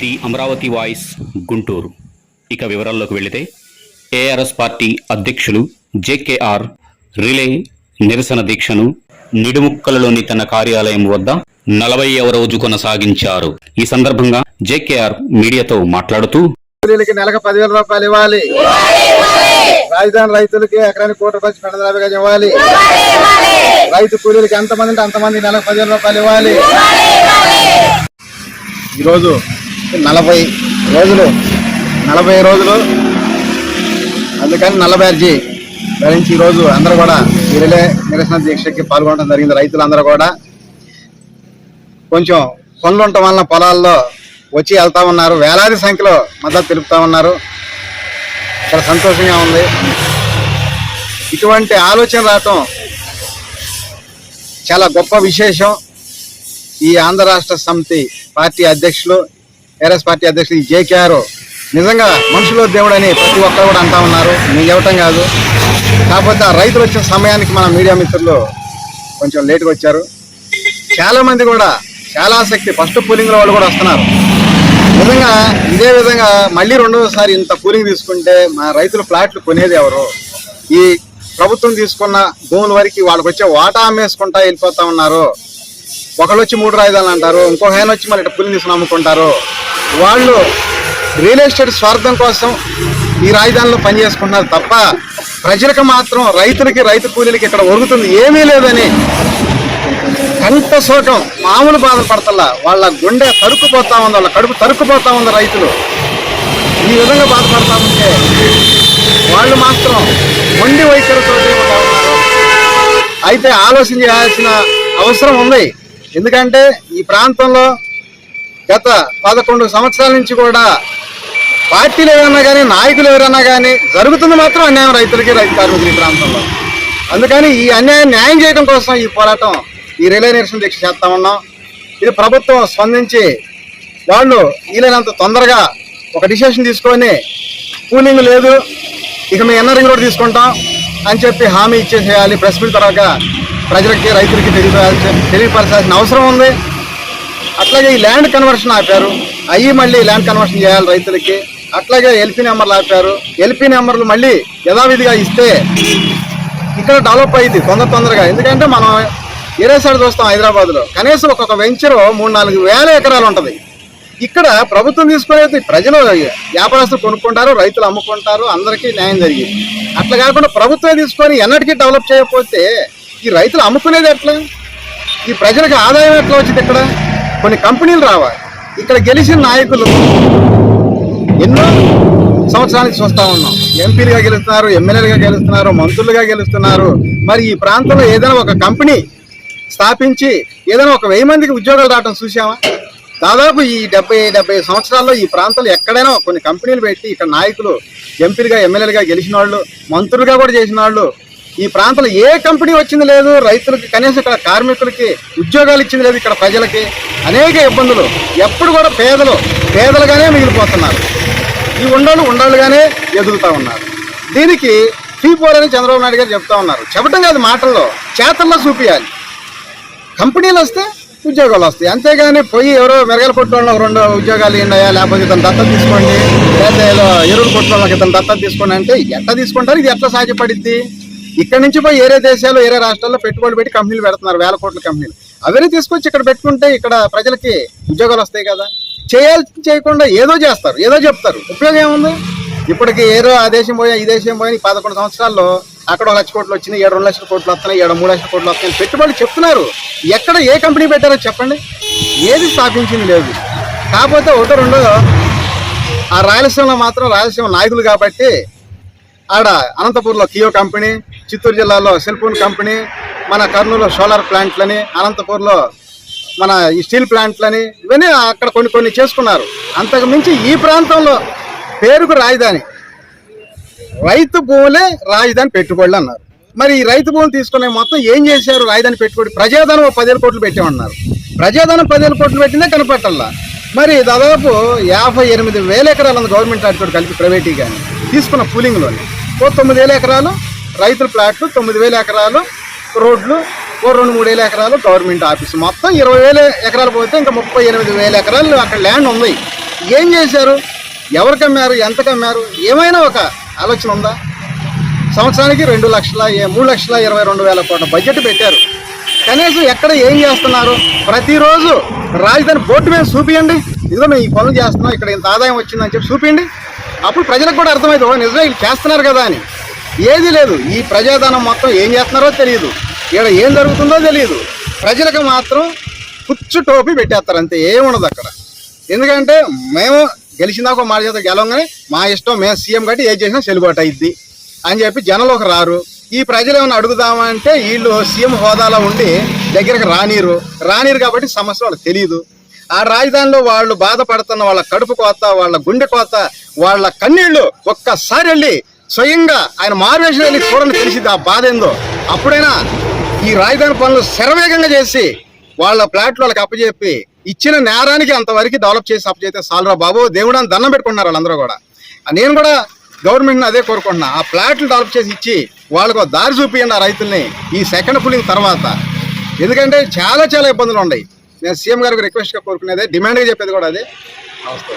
The Amaravati voice Guntur. ఇక వివరాల్లోకి వెళితే ఏఆర్ఎస్ పార్టీ అధ్యక్షులు జేకేఆర్ రిలే నిరసన దీక్షను నిడుముక్కలలోని తన కార్యాలయం వద్ద నలభైవ రోజు కొనసాగించారు. ఈ సందర్భంగా జేకేఆర్ మీడియాతో మాట్లాడుతూ కూలీలకి నెలకు పదివేల రూపాయలు ఇవ్వాలి. రాజధాని రైతులకి ఎకరానికి కోటి రూపాయలు పెండ యాభై గజం ఇవ్వాలి. రైతు కూలీలకి ఎంతమంది ఉంటే అంతమంది నెలకు పదివేల రూపాయలు ఇవ్వాలి. ఈరోజు నలభై రోజులు నలభై రోజులు. అందుకని నలభై అర్జీ ధరించి ఈరోజు అందరూ కూడా ఈ రిలే నిరసన దీక్షకి పాల్గొనడం జరిగింది. రైతులందరూ కూడా కొంచెం పనులు ఉండటం వలన పొలాల్లో వచ్చి వెళ్తా ఉన్నారు. వేలాది సంఖ్యలో మద్దతు తెలుపుతా ఉన్నారు. చాలా సంతోషంగా ఉంది. ఇటువంటి ఆలోచన రావటం చాలా గొప్ప విశేషం. ఈ ఆంధ్ర రాష్ట్ర సమితి పార్టీ అధ్యక్షులు టీఆర్ఎస్ పార్టీ అధ్యక్షుడు జేకేఆర్ నిజంగా మనుషులో దేవుడు అని ప్రతి ఒక్కరు కూడా అంటా ఉన్నారు. నేను చెప్పటం కాదు. కాకపోతే ఆ రైతులు వచ్చిన సమయానికి మన మీడియా మిత్రులు కొంచెం లేట్గా వచ్చారు. చాలామంది కూడా చాలా ఆసక్తి. ఫస్ట్ పూలింగ్ వాళ్ళు కూడా వస్తున్నారు. నిజంగా ఇదే విధంగా మళ్ళీ రెండోసారి ఇంత కూలింగ్ తీసుకుంటే మా రైతులు ప్లాట్లు కొనేది ఎవరు? ఈ ప్రభుత్వం తీసుకున్న భూముల వరకు వాళ్ళకి వచ్చే వాటా అమ్మేసుకుంటా వెళ్ళిపోతా ఉన్నారు. ఒకళ్ళు వచ్చి మూడు రాజధానులు అంటారు. ఇంకొక ఆయన వచ్చి మళ్ళీ ఇట్లా పులిని తీసుకుని అమ్ముకుంటారు. వాళ్ళు రియల్ ఎస్టేట్ స్వార్థం కోసం ఈ రాజధానిలో పనిచేసుకుంటున్నారు తప్ప ప్రజలకు మాత్రం రైతులకి రైతు కూలీలకి ఇక్కడ ఒరుగుతుంది ఏమీ లేదని కంట శోకం మామూలు బాధపడతల్లా వాళ్ళ గుండె తరుక్కుపోతా ఉంది వాళ్ళ కడుపు తరుక్కుపోతా ఉంది రైతులు. ఈ విధంగా బాధపడతా ఉంటే వాళ్ళు మాత్రం మొండి వైఖరితో అయితే ఆలోచన చేయాల్సిన అవసరం ఉంది. ఎందుకంటే ఈ ప్రాంతంలో గత పదకొండు సంవత్సరాల నుంచి కూడా పార్టీలు ఎవరన్నా కానీ నాయకులు ఎవరన్నా కానీ జరుగుతుంది మాత్రం అన్యాయం రైతులకి రైతు కార్మికులు ఈ ప్రాంతంలో. అందుకని ఈ అన్యాయం న్యాయం చేయడం కోసం ఈ పోరాటం ఈ రిలే నిరసన దీక్ష చేస్తా ఉన్నాం. ఇది ప్రభుత్వం స్పందించి వాళ్ళు వీలైనంత తొందరగా ఒక డిసిషన్ తీసుకొని కూలింగ్ లేదు ఇక మేము ఎన్నరింగ్ రోడ్ తీసుకుంటాం అని చెప్పి హామీ ఇచ్చేసేయాలి. ప్రెస్ మీట్ తర్వాత ప్రజలకి రైతులకి తెలియపరాల్సి తెలియపరచాల్సిన అవసరం ఉంది. అట్లాగే ఈ ల్యాండ్ కన్వర్షన్ ఆపారు. అయ్యి మళ్ళీ ల్యాండ్ కన్వర్షన్ చేయాలి రైతులకి. అట్లాగే ఎల్పీ నెంబర్లు ఆపారు. ఎల్పీ నెంబర్లు మళ్ళీ యథావిధిగా ఇస్తే ఇక్కడ డెవలప్ అయింది తొందర తొందరగా. ఎందుకంటే మనం ఏరే సైడ్ చూస్తాం హైదరాబాద్లో. కనీసం ఒక్కొక్క వెంచర్ మూడు నాలుగు వేల ఎకరాలు ఉంటుంది. ఇక్కడ ప్రభుత్వం తీసుకునేది ప్రజలు వ్యాపారస్తులు కొనుక్కుంటారు రైతులు అమ్ముకుంటారు అందరికీ న్యాయం జరిగింది. అట్లా కాకుండా ప్రభుత్వమే తీసుకొని ఎన్నటికీ డెవలప్ చేయకపోతే ఈ రైతులు అమ్ముకునేది ఎట్లా? ఈ ప్రజలకు ఆదాయం ఎట్లా వచ్చింది ఇక్కడ? కొన్ని కంపెనీలు రావాలి. ఇక్కడ గెలిచిన నాయకులు ఎన్నో సంవత్సరానికి చూస్తా ఉన్నాం. ఎంపీలుగా గెలుస్తున్నారు ఎమ్మెల్యేలుగా గెలుస్తున్నారు మంత్రులుగా గెలుస్తున్నారు. మరి ఈ ప్రాంతంలో ఏదైనా ఒక కంపెనీ స్థాపించి ఏదైనా ఒక వెయ్యి మందికి ఉద్యోగాలు రావడం చూసామా దాదాపు ఈ డెబ్బై డెబ్బై సంవత్సరాల్లో ఈ ప్రాంతంలో ఎక్కడైనా కొన్ని కంపెనీలు పెట్టి ఇక్కడ నాయకులు ఎంపీలుగా ఎమ్మెల్యేలుగా గెలిచిన వాళ్ళు మంత్రులుగా కూడా చేసిన వాళ్ళు ఈ ప్రాంతంలో ఏ కంపెనీ వచ్చింది లేదు రైతులకి కనీసం ఇక్కడ కార్మికులకి ఉద్యోగాలు ఇచ్చింది లేదు ఇక్కడ ప్రజలకి. అనేక ఇబ్బందులు. ఎప్పుడు కూడా పేదలు పేదలుగానే మిగిలిపోతున్నారు. ఈ ఉండలు ఉండలుగానే ఎదుగుతూ ఉన్నారు. దీనికి ఫీ అని చంద్రబాబు నాయుడు గారు చెప్తా ఉన్నారు. చెప్పడం కాదు మాటల్లో చేతల్లో చూపించాలి కంపెనీలు వస్తే ఉద్యోగాలు వస్తాయి. అంతేగాని పోయి ఎవరో మెరగల కొట్టుకోవడం రెండు ఉద్యోగాలు ఏంటయా లేకపోతే ఇతను దత్తత తీసుకోండి లేకపోతే ఏదో ఎరువులు కొట్టుకోవడానికి ఇతను దత్తత తీసుకోండి అంటే ఎట్లా తీసుకుంటారు? ఇది ఎట్లా సాధ్యపడిద్ది? ఇక్కడ నుంచి పోయి ఏరే దేశాలు ఏరే రాష్ట్రాల్లో పెట్టుబడులు పెట్టి కంపెనీలు పెడుతున్నారు వేల కోట్ల కంపెనీలు. అవన్నీ తీసుకొచ్చి ఇక్కడ పెట్టుకుంటే ఇక్కడ ప్రజలకి ఉద్యోగాలు వస్తాయి కదా. చేయాల్సి చేయకుండా ఏదో చేస్తారు ఏదో చెప్తారు. ఉపయోగం ఏముంది? ఇప్పటికి ఏదో ఆ దేశం పోయా ఈ దేశం పోయా ఈ పదకొండు సంవత్సరాల్లో అక్కడ ఒక లక్ష కోట్లు వచ్చినాయి ఏడు రెండు లక్షల కోట్లు వస్తున్నాయి ఏడు మూడు లక్షల కోట్లు వస్తున్నాయి పెట్టుబడులు చెప్తున్నారు. ఎక్కడ ఏ కంపెనీ పెట్టారో చెప్పండి. ఏది స్థాపించింది లేదు. కాకపోతే ఒకటో రెండో ఆ రాయలసీమలో మాత్రం రాయలసీమ నాయకులు కాబట్టి ఆడ అనంతపూర్లో కియో కంపెనీ చిత్తూరు జిల్లాలో సెల్ఫోన్ కంపెనీ మన కర్నూలు సోలార్ ప్లాంట్లని అనంతపూర్లో మన ఈ స్టీల్ ప్లాంట్లని ఇవన్నీ అక్కడ కొన్ని కొన్ని చేసుకున్నారు. అంతకు మించి ఈ ప్రాంతంలో పేరుకు రాజధాని. రైతు భూములే రాజధాని పెట్టుబడులు అన్నారు. మరి ఈ రైతు భూములు తీసుకునే మొత్తం ఏం చేశారు రాజధాని పెట్టుబడి? ప్రజాధనం పదివేల కోట్లు పెట్టామన్నారు. ప్రజాధనం పదివేల కోట్లు పెట్టిందే కనపట్టల్లా మరి దాదాపు యాభై ఎనిమిది వేల ఎకరాలు గవర్నమెంట్ వాటితో కలిపి ప్రైవేటీ కానీ తీసుకున్న పూలింగ్లోని ఓ తొమ్మిది వేల ఎకరాలు రైతుల ప్లాట్లు తొమ్మిది వేల ఎకరాలు రోడ్లు ఓ రెండు మూడు వేల ఎకరాలు గవర్నమెంట్ ఆఫీస్. మొత్తం ఇరవై వేల ఎకరాలు పోతే ఇంకా ముప్పై ఎనిమిది వేల ఎకరాలు అక్కడ ల్యాండ్ ఉంది. ఏం చేశారు? ఎవరికి అమ్మారు? ఎంతకు అమ్మారు? ఏమైనా ఒక ఆలోచన ఉందా? సంవత్సరానికి రెండు లక్షల ఏ- మూడు లక్షల ఇరవై రెండు వేల కోట్ల బడ్జెట్ పెట్టారు. కనీసం ఎక్కడ ఏం చేస్తున్నారు? ప్రతిరోజు రాజధాని బోర్డు మీద చూపియండి. ఇదిగో మేము ఈ పనులు చేస్తున్నాం. ఇక్కడ ఇంత ఆదాయం వచ్చిందని చెప్పి చూపించండి అప్పుడు ప్రజలకు కూడా అర్థమవుతుంది నిజంగా వీళ్ళు చేస్తున్నారు కదా అని. ఏది లేదు ఈ ప్రజాధనం మొత్తం ఏం చేస్తున్నారో తెలియదు ఇక్కడ ఏం జరుగుతుందో తెలియదు ప్రజలకు మాత్రం కుచ్చు టోపీ పెట్టేస్తారు అంతే ఏముండదు అక్కడ. ఎందుకంటే మేము గెలిచినాక ఒక మాట చేత గెలవగానే మా ఇష్టం మేము సీఎం కట్టి ఏం చేసినా చెల్లుబాటు అయింది అని చెప్పి జనంలోకి రారు. ఈ ప్రజలు ఏమైనా అడుగుదామా అంటే వీళ్ళు సీఎం హోదాలో ఉండి దగ్గరకు రానీరు. రానీరు కాబట్టి సమస్య వాళ్ళకి తెలియదు ఆ రాజధానిలో వాళ్ళు బాధపడుతున్న వాళ్ళ కడుపు కోత వాళ్ళ గుండె కోత వాళ్ళ కన్నీళ్ళు ఒక్కసారి వెళ్ళి స్వయంగా ఆయన మారువేషం వెళ్ళి చూడండి తెలిసింది ఆ బాధ ఏందో. అప్పుడైనా ఈ రాజధాని పనులు శరవేగంగా చేసి వాళ్ళ ప్లాట్లు వాళ్ళకి అప్పచెప్పి ఇచ్చిన నేరానికి అంతవరకు డెవలప్ చేసి అప్పచెప్తే సాల్రా బాబు దేవుడు అని దండం పెట్టుకున్నారు వాళ్ళందరూ కూడా. నేను కూడా గవర్నమెంట్ని అదే కోరుకుంటున్నా. ఆ ప్లాట్లు డెవలప్ చేసి ఇచ్చి వాళ్ళకు ఒక దారి చూపియండి ఆ రైతుల్ని ఈ సెకండ్ పులింగ్ తర్వాత. ఎందుకంటే చాలా చాలా ఇబ్బందులు ఉన్నాయి. నేను సీఎం గారికి రిక్వెస్ట్గా కోరుకునేది డిమాండ్గా చెప్పేది కూడా అది. నమస్తే.